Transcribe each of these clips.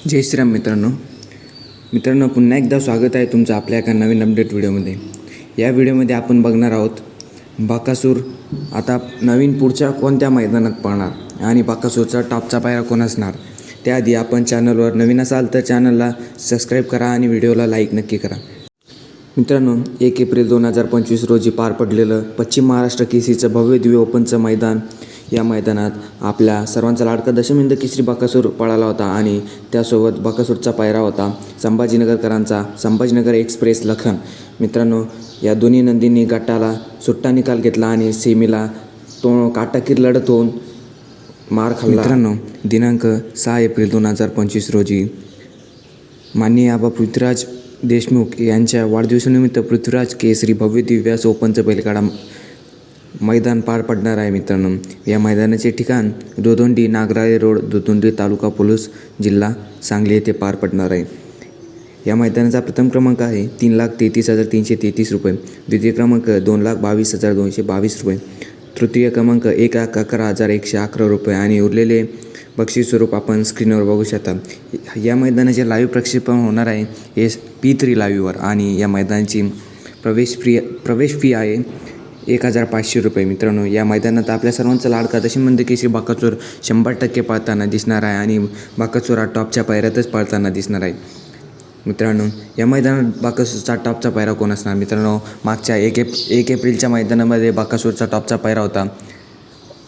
जय श्रीराम मित्रांनो. मित्रांनो पुन्हा एकदा स्वागत आहे तुमचं आपल्या एका नवीन अपडेट व्हिडिओमध्ये या व्हिडिओमध्ये आपण बघणार आहोत बाकासूर आता नवीन पुढच्या कोणत्या मैदानात पळणार आणि बाकासूरचा टॉपचा पायरा कोण असणार त्याआधी आपण चॅनलवर नवीन असाल तर चॅनलला सबस्क्राईब करा आणि व्हिडिओला लाईक नक्की करा. मित्रांनो एक एप्रिल दोन हजार पंचवीस रोजी पार पडलेलं पश्चिम महाराष्ट्र केसीचं भव्य दिव्य ओपनचं मैदान या मैदानात आपल्या सर्वांचा लाडका दशमिंद केसरी बाकासूर पळाला होता आणि त्यासोबत बाकासूरचा पायरा होता संभाजीनगरकरांचा संभाजीनगर एक्सप्रेस लखन. मित्रांनो या दोन्ही नंदींनी गटाला सुट्टा निकाल घेतला आणि सेमीला तो काटाकीर लढत होऊन मार खाल्ला. मित्रांनो दिनांक सहा एप्रिल दोन हजार पंचवीस रोजी माननीय आबा पृथ्वीराज देशमुख यांच्या वाढदिवसानिमित्त पृथ्वीराज केसरी भव्य दिव्यास ओपनचं बैलगाडा मैदान पार पडणार आहे मित्रांनो. या मैदानाचे ठिकाण दोदोंडी नागराळे रोड दोदोंडी तालुका पोलीस जिल्हा सांगली येथे पार पडणार आहे. या मैदानाचा प्रथम क्रमांक आहे तीन लाख तेहतीस हजार तीनशे तेहतीस रुपये. द्वितीय क्रमांक दोन लाख बावीस हजार दोनशे बावीस रुपये. तृतीय क्रमांक एक लाख अकरा हजार एकशे अकरा रुपये आणि उरलेले बक्षीस स्वरूप आपण स्क्रीनवर बघू शकता. या मैदानाचे लाईव्ह प्रक्षेपण होणार आहे. एस पी थ्री लाईव्हवर आणि या मैदानाची प्रवेश फी प्रवेश फी आहे एक हजार पाचशे रुपये. मित्रांनो या मैदानात आपल्या सर्वांचा लाडका की श्री बाकाचोर शंभर टक्के पाळताना दिसणार आहे आणि बाकाचोर हा टॉपच्या पायऱ्यातच पाळताना दिसणार आहे. मित्रांनो या मैदानात बाकासूरचा टॉपचा पायरा कोण असणार? मित्रांनो मागच्या एक एप एक एप्रिलच्या मैदानामध्ये बाकासूरचा टॉपचा पायरा होता.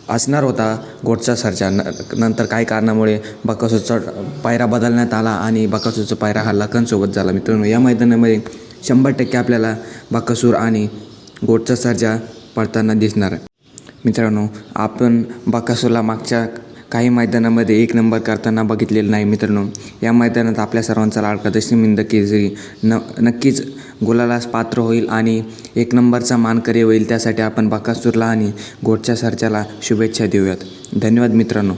असणार होता गोटचा सरचा न नंतर काही कारणामुळे बाकासूरचा पायरा बदलण्यात आला आणि बाकासूरचा पायरा हा लखनसोबत झाला. मित्रांनो या मैदानामध्ये शंभर टक्के आपल्याला बाकासूर आणि गोटचा सर्जा पडताना दिसणार. मित्रांनो आपण बाकासूरला मागच्या काही मैदानामध्ये एक नंबर करताना बघितलेलं नाही मित्रांनो. या मैदानात आपल्या सर्वांचा लाडका दशमिंद केसरी न नक्कीच गुलालास पात्र होईल आणि एक नंबरचा मानकरी होईल. त्यासाठी आपण बाकासूरला आणि गोटच्या सरच्याला शुभेच्छा देऊयात. धन्यवाद मित्रांनो.